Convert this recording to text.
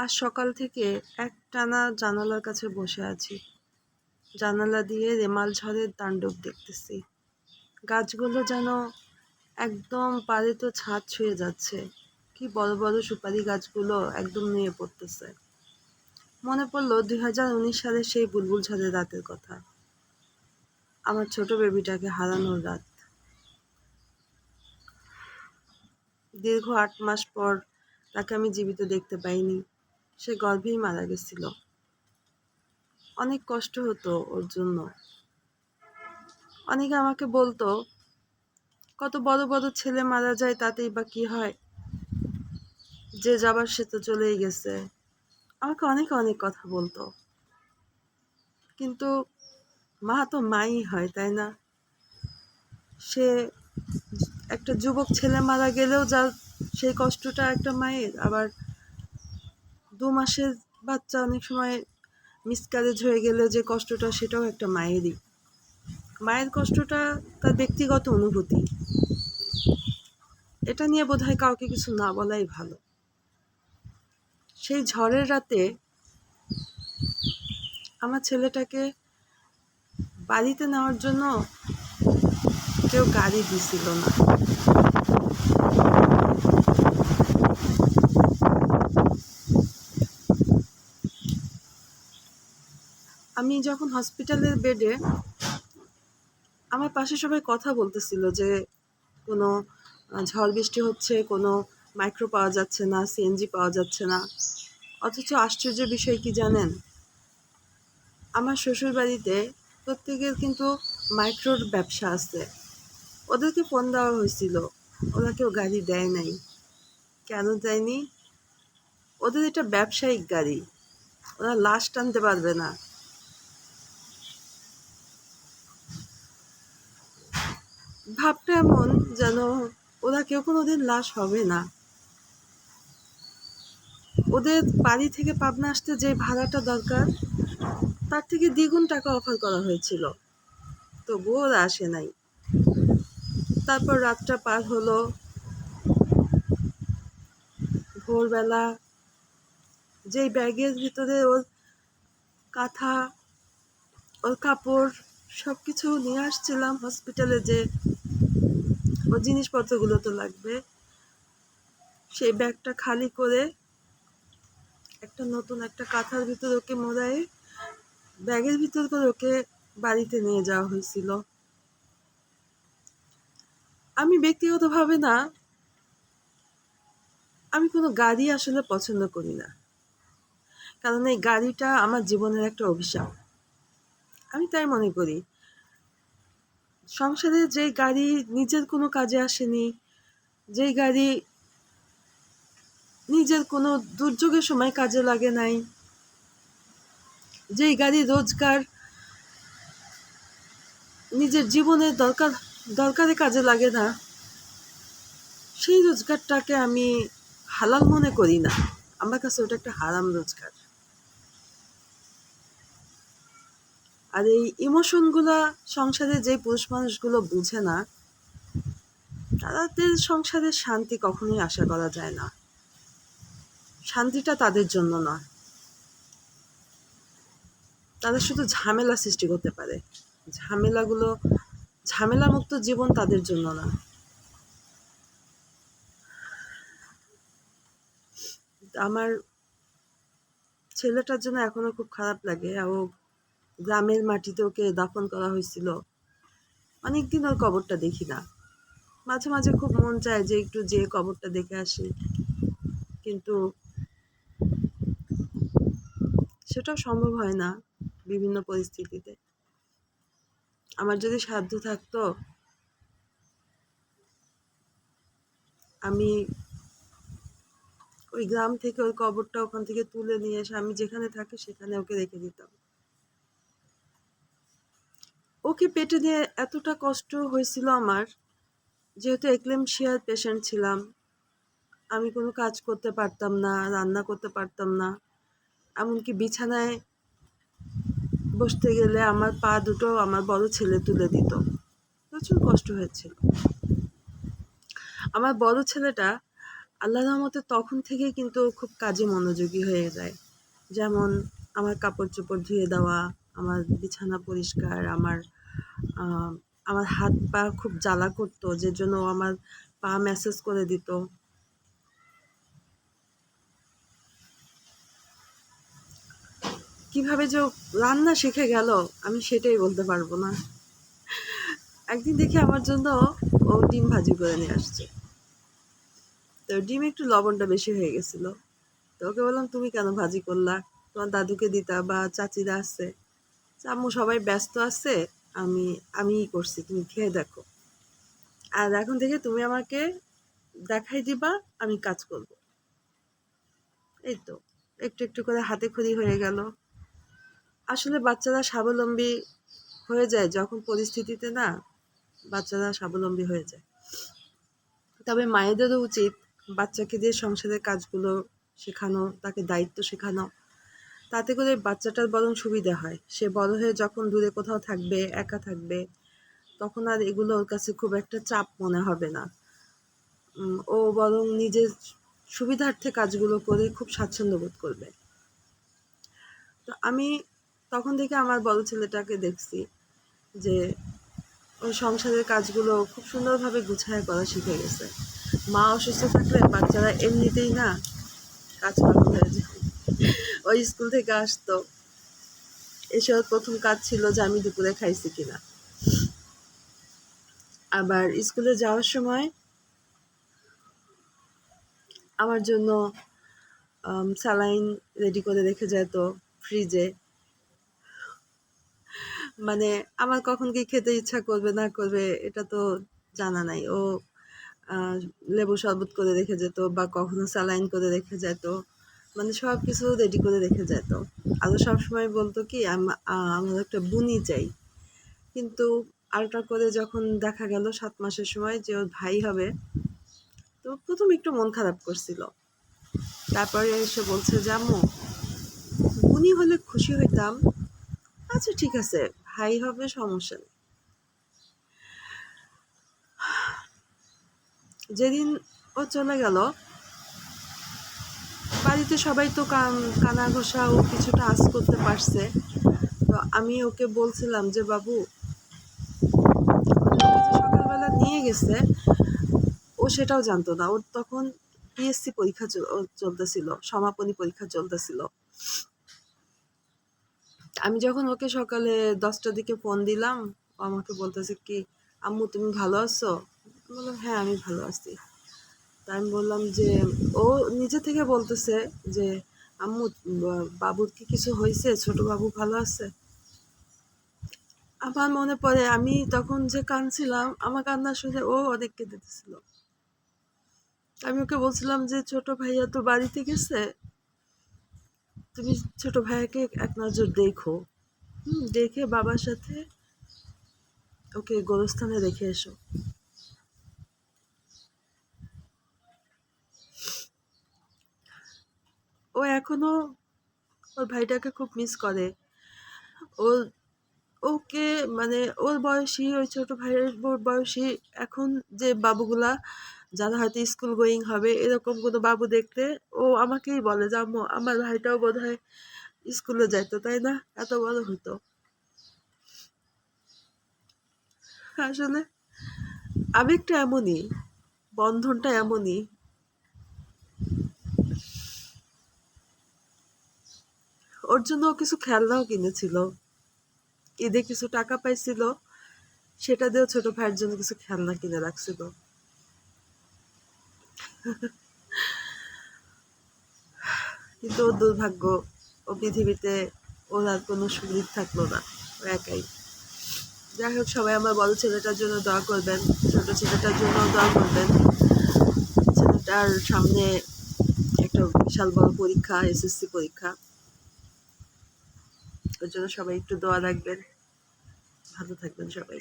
আজ সকাল থেকে এক টানা জানালার কাছে বসে আছি। জানালা দিয়ে রেমাল ঝড়ের তাণ্ডব দেখতেছি। গাছগুলো যেন একদম পারে তো ছাদ ছুঁয়ে যাচ্ছে। কি বড় বড় সুপারি গাছগুলো একদম নিয়ে পড়তেছে। মনে পড়ল দুই হাজার উনিশ সালের সেই বুলবুল ঝড়ের রাতের কথা। আমার ছোট বেবিটাকে হারানোর রাত। দীর্ঘ আট মাস পর তাকে আমি জীবিত দেখতে পাইনি। সে গর্ভেই মারা গেছিল। অনেক কষ্ট হতো ওর জন্য। অনেকে আমাকে বলতো, কত বড় বড় ছেলে মারা যায়, তাতেই বা কি হয়? যে যাবার সে তো চলেই গেছে। আমাকে অনেক অনেক কথা বলতো। কিন্তু মা তো মাই হয়, তাই না? সে একটা যুবক ছেলে মারা গেলেও যা সেই কষ্টটা একটা মায়ের, আবার দু মাসের বাচ্চা অনেক সময় মিসক্যারেজ হয়ে গেলে যে কষ্টটা, সেটাও একটা মায়েরই। মায়ের কষ্টটা তার ব্যক্তিগত অনুভূতি। এটা নিয়ে বোধ হয় কাউকে কিছু না বলাই ভালো। সেই ঝড়ের রাতে আমার ছেলেটাকে বাড়িতে নেওয়ার জন্য কেউ গাড়ি দিছিল না। আমি যখন হসপিটালের বেডে আমার পাশে সবাই কথা বলতেছিল যে, কোনো ঝড় বৃষ্টি হচ্ছে, কোনো মাইক্রো পাওয়া যাচ্ছে না সিএনজি পাওয়া যাচ্ছে না। অথচ আশ্চর্যের বিষয় কি জানেন? আমার শ্বশুর বাড়িতে প্রত্যেকের কিন্তু মাইক্রোর ব্যবসা আছে। ওদেরকে ফোন দেওয়া হয়েছিল। ওরা কেউ গাড়ি দেয় নাই। কেন দেয়নি? ওদের এটা ব্যবসায়িক গাড়ি। ওরা লাশ টানতে পারবে না। ভাবটা এমন যেন ওরা কেউ কোনো কোনোদিন লাশ হবে না। ওদের বাড়ি থেকে পাবনা আসতে যে ভাড়াটা দরকার, তার থেকে দ্বিগুণ টাকা অফার করা হয়েছিল। তবুও ওরা আসে নাই। তারপর রাতটা পার হলো। ভোরবেলা যেই ব্যাগের ভিতরে ওর কাঁথা, ওর কাপড় সব কিছু নিয়ে আসছিলাম হসপিটালে যে ওর জিনিসপত্রগুলো তো লাগবে। সেই ব্যাগটা খালি করে একটা নতুন একটা কাঁথার ভিতর ওকে মোড়ায় ব্যাগের ভিতর করে ওকে বাড়িতে নিয়ে যাওয়া হয়েছিল। আমি ব্যক্তিগতভাবে না, আমি কোনো গাড়ি আসলে পছন্দ করি না। কারণ এই গাড়িটা আমার জীবনের একটা অভিশাপ। আমি তাই মনে করি সংসারে যে গাড়ি নিজের কোনো কাজে আসেনি যেই গাড়ি নিজের কোনো দুর্যোগের সময় কাজে লাগে নাই যেই গাড়ি রোজগার নিজের জীবনের দরকার, দরকারে কাজে লাগে না, সেই রোজগারটাকে আমি হালাল মনে করি না। আমার কাছে ওটা একটা হারাম রোজগার। আর এই ইমোশনগুলো সংসারে যে পুরুষ মানুষগুলো বুঝে না, তাদের সংসারে শান্তি কখনোই আশা করা যায় না। শান্তিটা তাদের জন্য না। তারা শুধু ঝামেলা সৃষ্টি করতে পারে। ঝামেলাগুলো ঝামেলা মুক্ত জীবন তাদের জন্য না। আমার ছেলেটার জন্য এখনও খুব খারাপ লাগে। ও গ্রামের মাটিতে ওকে দাফন করা হয়েছিল। অনেকদিন ওর কবরটা দেখি না। মাঝে মাঝে খুব মন চায় যে একটু যে কবরটা দেখে আসি। কিন্তু সেটাও সম্ভব হয় না বিভিন্ন পরিস্থিতিতে। আমার যদি সাধ্য থাকতো, আমি ওই গ্রাম থেকে ওই কবরটা ওখান থেকে তুলে নিয়ে এসে আমি যেখানে থাকি সেখানে ওকে রেখে দিতাম। ওকে পেটে দিয়ে এতটা কষ্ট হয়েছিল আমার, যেহেতু একলেমশিয়ার পেশেন্ট ছিলাম, আমি কোনো কাজ করতে পারতাম না, রান্না করতে পারতাম না, এমনকি বিছানায় বসতে গেলে আমার পা দুটো আমার বড় ছেলে তুলে দিত। প্রচুর কষ্ট হয়েছিল। আমার বড় ছেলেটা আল্লাহ রহমতে তখন থেকে কিন্তু খুব কাজে মনোযোগী হয়ে যায়। যেমন আমার কাপড় চোপড় ধুয়ে দেওয়া আমার বিছানা পরিষ্কার, আমার আমার হাত পা খুব জ্বালা করতো যে জন্য আমার পা ম্যাসেজ করে দিত। কীভাবে যে রান্না শিখে গেল, আমি সেটাই বলতে পারব না। একদিন দেখি আমার জন্য ও ডিম ভাজি করে নিয়ে আসছে। তো ডিম একটু লবণটা বেশি হয়ে গেছিল। তো ওকে বললাম, তুমি কেন ভাজি করলা? তোমার দাদুকে দিতা বা চাচিরা আছে। আম্মু সবাই ব্যস্ত আছে, আমি, আমিই করছি, তুমি খেয়ে দেখো। আর এখন থেকে তুমি আমাকে দেখাই দিবা, আমি কাজ করব। এই তো, একটু একটু করে হাতে খড়ি হয়ে গেল। আসলে বাচ্চারা স্বাবলম্বী হয়ে যায় যখন পরিস্থিতিতে না, বাচ্চারা স্বাবলম্বী হয়ে যায়। তবে মায়েদেরও উচিত বাচ্চাকে দিয়ে সংসারের কাজগুলো শেখানো, তাকে দায়িত্ব শেখানো। তাতে করে বাচ্চাটার বরং সুবিধা হয়। সে বড় হয়ে যখন দূরে কোথাও থাকবে, একা থাকবে, তখন আর এগুলো ওর কাছে খুব একটা চাপ মনে হবে না। ও বরং নিজের সুবিধার্থে কাজগুলো করে খুব স্বাচ্ছন্দ্য বোধ করবে। তো আমি তখন থেকে আমার বড় ছেলেটাকে দেখছি যে ওই সংসারের কাজগুলো খুব সুন্দরভাবে গুছায় করা শিখে গেছে। মা অসুস্থ থাকলে বাচ্চারা এমনিতেই না কাজ পাগল হয়ে যায় ওই স্কুল থেকে আসতো। এসে প্রথম কাজ ছিল যে আমি দুপুরে খাইছি কিনা। আবার স্কুলে যাওয়ার সময় আমার জন্য স্যালাইন রেডি করে রেখে যেত ফ্রিজে মানে আমার কখন কি খেতে ইচ্ছা করবে, না করবে, এটা তো জানা নাই। ও লেবু শরবত করে রেখে যেত বা কখনো স্যালাইন করে রেখে যেত। মানে সব কিছু রেডি করে রেখে যেত আরও সবসময় বলতো কি আমার একটা বুনি চাই। কিন্তু আলট্রা করে যখন দেখা গেল সাত মাসের সময় যে ওর ভাই হবে, তো প্রথম একটু মন খারাপ করছিল। তারপরে এসে বলছে যে আম্মু বুনি হলে খুশি হইতাম। আচ্ছা ঠিক আছে, ভাই হবে, সমস্যা নেই। যেদিন ও চলে গেল বাড়িতে সবাই তো কান ঘষা ও কিছুটা আজ করতে পারছে। তো আমি ওকে বলছিলাম যে, বাবু সকালবেলা নিয়ে গেছে, ও সেটাও জানতো না। ওর তখন পিএসসি পরীক্ষা চল- চলতেছিল, সমাপনী পরীক্ষা চলতেছিল। আমি যখন ওকে সকালে দশটার দিকে ফোন দিলাম, ও আমাকে বলতেছে কি, আম্মু, তুমি ভালো আছো? বললাম হ্যাঁ আমি ভালো আছি। তা আমি বললাম যে, ও নিজে থেকে বলতেছে যে, আম্মু, বাবুর কি কিছু হয়েছে? ছোট বাবু ভালো আছে? আমার মনে পড়ে, আমি তখন যে কাঁদছিলাম, আমার কান্না শুনে ও অনেক কেঁদেছিল আমি ওকে বলছিলাম যে, ছোট ভাইয়া তো বাড়িতে গেছে। তুমি ছোট ভাইয়াকে এক নজর দেখো। হুম, দেখে বাবার সাথে ওকে গোরস্থানে রেখে এসো। ও এখনও ওর ভাইটাকে খুব মিস করে। ও, ওকে মানে ওর বয়সী, ওই ছোট ভাইয়ের বয়সী এখন যে বাবুগুলা, যারা হয়তো স্কুল গোয়িং হবে, এরকম কোনো বাবু দেখতে ও আমাকেই বলে যে, আম্মু, আমার ভাইটাও বোধ হয় স্কুলে যাইতো, তাই না? এত বড় হতো। আসলে আবেগটা এমনই, বন্ধনটা এমনই ওর জন্য কিছু খেলনাও কিনেছিল। ঈদে কিছু টাকা পাইছিল, সেটা দিয়েও ছোট ভাইয়ের জন্য কিছু খেলনা কিনে রাখছিল। কিন্তু ওর দুর্ভাগ্য, ও পৃথিবীতে ওর আর কোনো সুবিধ থাকল না একাই। যাই হোক, সবাই আমার বড় ছেলেটার জন্য দোয়া করবেন, ছোট ছেলেটার জন্য দোয়া করবেন। ছেলেটার সামনে একটা বিশাল বড় পরীক্ষা, এসএসসি পরীক্ষা। ওর জন্য সবাই একটু দোয়া রাখবেন। ভালো থাকবেন সবাই।